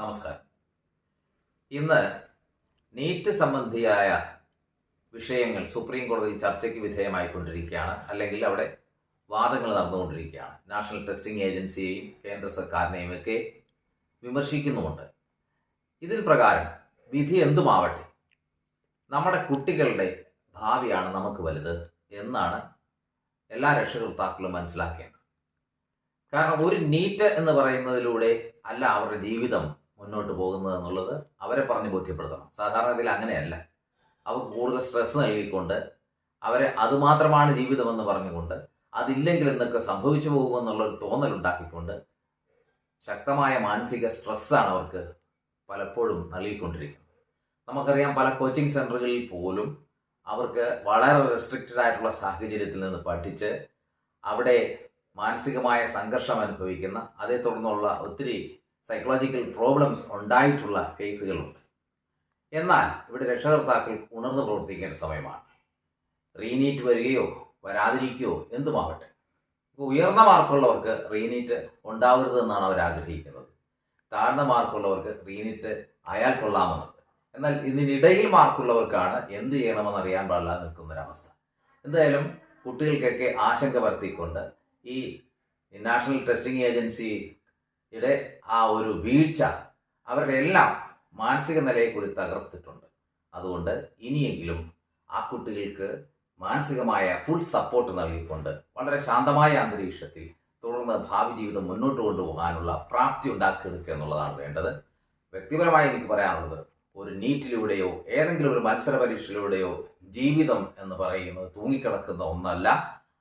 നമസ്കാരം. ഇന്ന് നീറ്റ് സംബന്ധിയായ വിഷയങ്ങൾ സുപ്രീം കോടതി ചർച്ചയ്ക്ക് വിധേയമായിക്കൊണ്ടിരിക്കുകയാണ്. അല്ലെങ്കിൽ അവിടെ വാദങ്ങൾ നടന്നുകൊണ്ടിരിക്കുകയാണ്. നാഷണൽ ടെസ്റ്റിംഗ് ഏജൻസിയെയും കേന്ദ്ര സർക്കാരിനെയും ഒക്കെ വിമർശിക്കുന്നുമുണ്ട്. ഇതിൽ പ്രകാരം വിധി എന്തുമാവട്ടെ നമ്മുടെ കുട്ടികളുടെ ഭാവിയാണ് നമുക്ക് വലുത് എന്നാണ് എല്ലാ രക്ഷകർത്താക്കളും മനസ്സിലാക്കേണ്ടത്. കാരണം ഒരു നീറ്റ് എന്ന് പറയുന്നതിലൂടെ അല്ല അവരുടെ ജീവിതം മുന്നോട്ട് പോകുന്നത് എന്നുള്ളത് അവരെ പറഞ്ഞ് ബോധ്യപ്പെടുത്തണം. സാധാരണത്തിൽ അങ്ങനെയല്ല. അവർക്ക് കൂടുതൽ സ്ട്രെസ് നൽകിക്കൊണ്ട് അവരെ അതുമാത്രമാണ് ജീവിതമെന്ന് പറഞ്ഞുകൊണ്ട് അതില്ലെങ്കിൽ എന്നൊക്കെ സംഭവിച്ചു പോകുമെന്നുള്ളൊരു തോന്നൽ ഉണ്ടാക്കിക്കൊണ്ട് ശക്തമായ മാനസിക സ്ട്രെസ്സാണ് അവർക്ക് പലപ്പോഴും നൽകിക്കൊണ്ടിരിക്കുന്നത്. നമുക്കറിയാം പല കോച്ചിങ് സെന്ററുകളിൽ പോലും അവർക്ക് വളരെ റെസ്ട്രിക്റ്റഡ് ആയിട്ടുള്ള സാഹചര്യത്തിൽ നിന്ന് പഠിച്ച് അവിടെ മാനസികമായ സംഘർഷം അനുഭവിക്കുന്ന അതേ തുടർന്നുള്ള ഒത്തിരി സൈക്കോളജിക്കൽ പ്രോബ്ലംസ് ഉണ്ടായിട്ടുള്ള കേസുകളുണ്ട്. എന്നാൽ ഇവിടെ രക്ഷകർത്താക്കൾ ഉണർന്നു പ്രവർത്തിക്കേണ്ട സമയമാണ്. റീനീറ്റ് വരികയോ വരാതിരിക്കുകയോ എന്തുമാവട്ടെ. ഉയർന്ന മാർക്കുള്ളവർക്ക് റീനീറ്റ് ഉണ്ടാവരുതെന്നാണ് അവർ ആഗ്രഹിക്കുന്നത്. താഴ്ന്ന മാർക്കുള്ളവർക്ക് റീനീറ്റ് അയാൾ കൊള്ളാമെന്നുണ്ട്. എന്നാൽ ഇതിനിടയിൽ മാർക്കുള്ളവർക്കാണ് എന്ത് ചെയ്യണമെന്ന് അറിയാൻ പാടില്ല നിൽക്കുന്നൊരവസ്ഥ. എന്തായാലും കുട്ടികൾക്കൊക്കെ ആശങ്ക വരുത്തിക്കൊണ്ട് ഈ നാഷണൽ ടെസ്റ്റിംഗ് ഏജൻസിയുടെ ആ ഒരു വീഴ്ച അവരുടെ എല്ലാം മാനസിക നിലയെ കൂടി തകർത്തിട്ടുണ്ട്. അതുകൊണ്ട് ഇനിയെങ്കിലും ആ കുട്ടികൾക്ക് മാനസികമായ ഫുൾ സപ്പോർട്ട് നൽകിക്കൊണ്ട് വളരെ ശാന്തമായ അന്തരീക്ഷത്തിൽ തുടർന്ന് ഭാവി ജീവിതം മുന്നോട്ട് കൊണ്ടുപോകാനുള്ള പ്രാപ്തി ഉണ്ടാക്കിയെടുക്കുക എന്നുള്ളതാണ് വേണ്ടത്. വ്യക്തിപരമായി എനിക്ക് പറയാനുള്ളത് ഒരു നീറ്റിലൂടെയോ ഏതെങ്കിലും ഒരു മത്സര പരീക്ഷയിലൂടെയോ ജീവിതം എന്ന് പറയുന്നത് തൂങ്ങിക്കിടക്കുന്ന ഒന്നല്ല.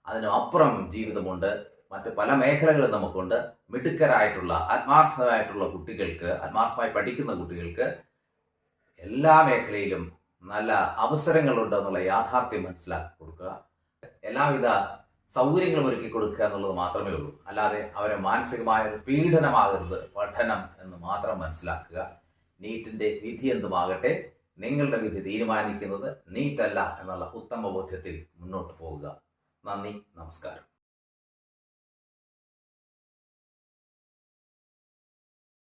അതിനപ്പുറം ജീവിതമുണ്ട്. മറ്റ് പല മേഖലകളും നമുക്കുണ്ട്. മിടുക്കരായിട്ടുള്ള ആത്മാർത്ഥമായിട്ടുള്ള കുട്ടികൾക്ക് ആത്മാർത്ഥമായി പഠിക്കുന്ന കുട്ടികൾക്ക് എല്ലാ മേഖലയിലും നല്ല അവസരങ്ങളുണ്ട് എന്നുള്ള യാഥാർത്ഥ്യം മനസ്സിലാക്കി കൊടുക്കുക. എല്ലാവിധ സൗകര്യങ്ങളും ഒരുക്കി കൊടുക്കുക എന്നുള്ളത് മാത്രമേ ഉള്ളൂ. അല്ലാതെ അവരെ മാനസികമായ പീഡനമാകരുത് പഠനം എന്ന് മാത്രം മനസ്സിലാക്കുക. നീറ്റിന്റെ വിധി എന്തുമാകട്ടെ നിങ്ങളുടെ വിധി തീരുമാനിക്കുന്നത് നീറ്റല്ല എന്നുള്ള ഉത്തമ ബോധ്യത്തിൽ മുന്നോട്ട് പോവുക. നന്ദി നമസ്കാരം.